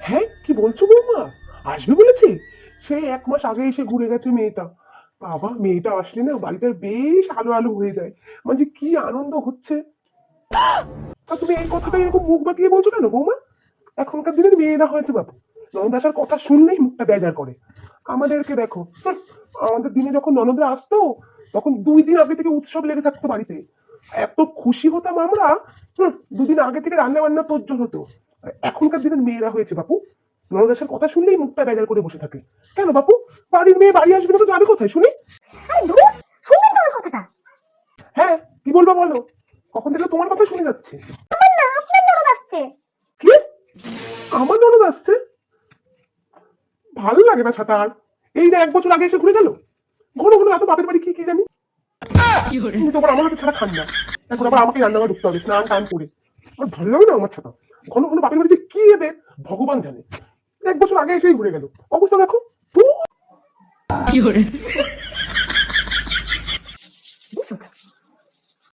হ্যাঁ কি বলছো বৌমা? আসবে বলেছে? সেই এক মাস আগে এসে ঘুরে গেছে মেয়েটা। বাবা, মেয়েটা আসলে না বেশ আলো আলো হয়ে যায়। মানে কি আনন্দ হচ্ছে। তা তুমি এই কথাটা এরকম মুখ বাঁকিয়ে বলছো কেন বৌমা? এখনকার দিনের মেয়েরা হয়েছে বাবু ননদ আসার কথা শুনলেই মুখটা বেজার করে। আমাদেরকে দেখো আমাদের দিনে যখন ননদরা আসতো, তখন দুই দিন আগে থেকে উৎসব লেগে থাকতো বাড়িতে। এত খুশি হতাম আমরা দুদিন আগে থেকে রান্না বান্না তোজ্জোর হতো এখনকার দিনের মেয়েরা হয়েছে বাপু। ননদ আসার কথা শুনলেই মুখটা বেজার করে বসে থাকে। কেন বাপু? বাড়ির মেয়ে বাড়ি আসবে না তো যাবে কোথায়? শুনি। শুনবেন তো কথাটা? হ্যাঁ কি বলব বলো? কখন থেকে তোমার কথা শুনে যাচ্ছে? আসছে। কি? আমার ননদ আসছে? ভালো লাগে না ছাতার এই না এক বছর আগে এসে ঘুরে গেল? ঘন ঘন এত বাপের বাড়ি কি কি জানি? তুমি তো আবার আমার হাতে ছাড়া খান না। এখন আবার আমাকে রান্নাঘর ঢুকতে হবে স্নান টান করে। আমার ভালো লাগে না আমার ছাতা। ঘন ঘন বাপের বাড়ি যে কি এদের ভগবান জানে। এক বছর আগে এসেই ঘুরে গেল। অবস্থা দেখো। তো